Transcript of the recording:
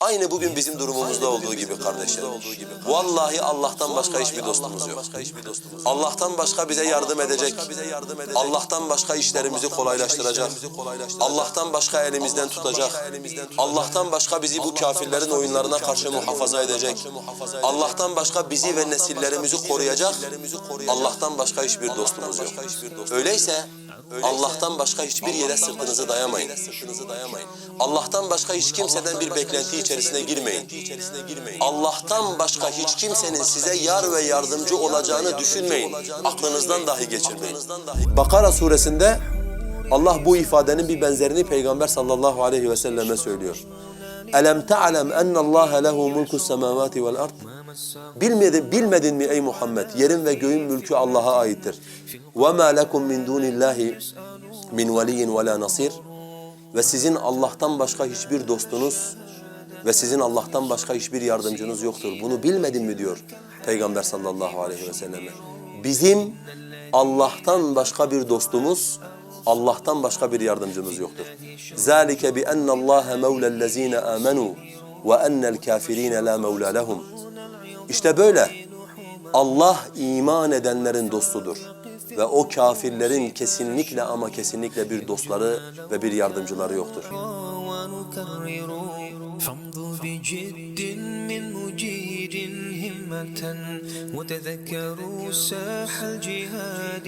Aynı bugün bizim durumumuzda olduğu gibi kardeşlerim. Vallahi Allah'tan başka hiçbir dostumuz yok. Allah'tan başka bize yardım edecek, Allah'tan başka işlerimizi kolaylaştıracak, Allah'tan başka elimizden tutacak, Allah'tan başka bizi bu kafirlerin oyunlarına karşı muhafaza edecek, Allah'tan başka bizi ve nesillerimizi koruyacak, Allah'tan başka hiçbir dostumuz yok. Öyleyse Allah'tan başka hiçbir yere sırtınızı dayamayın. Allah'tan başka hiç kimseden bir beklenti içerisine girmeyin. Allah'tan başka hiç kimsenin size yar ve yardımcı olacağını düşünmeyin. Aklınızdan dahi geçirmeyin. Bakara suresinde Allah bu ifadenin bir benzerini Peygamber sallallahu aleyhi ve selleme söylüyor. Elem ta'lem ennallaha lehu mulku semavati vel? Bilmedin, bilmedin mi ey Muhammed? Yerin ve göğün mülkü Allah'a aittir. Ma lekum min dunillahi min veliyyin ve la nasir. Ve sizin Allah'tan başka hiçbir dostunuz ve sizin Allah'tan başka hiçbir yardımcınız yoktur. Bunu bilmedin mi diyor Peygamber sallallahu aleyhi ve selleme. Bizim Allah'tan başka bir dostumuz, Allah'tan başka bir yardımcımız yoktur. Bi enne Allah mevlellezine amenu ve ennel kafirine la mevla lehum. İşte böyle. Allah iman edenlerin dostudur. Ve o kafirlerin kesinlikle ama kesinlikle bir dostları ve bir yardımcıları yoktur. ونكرر فامض بجد من مجيد همة وتذكروا ساح الجهاد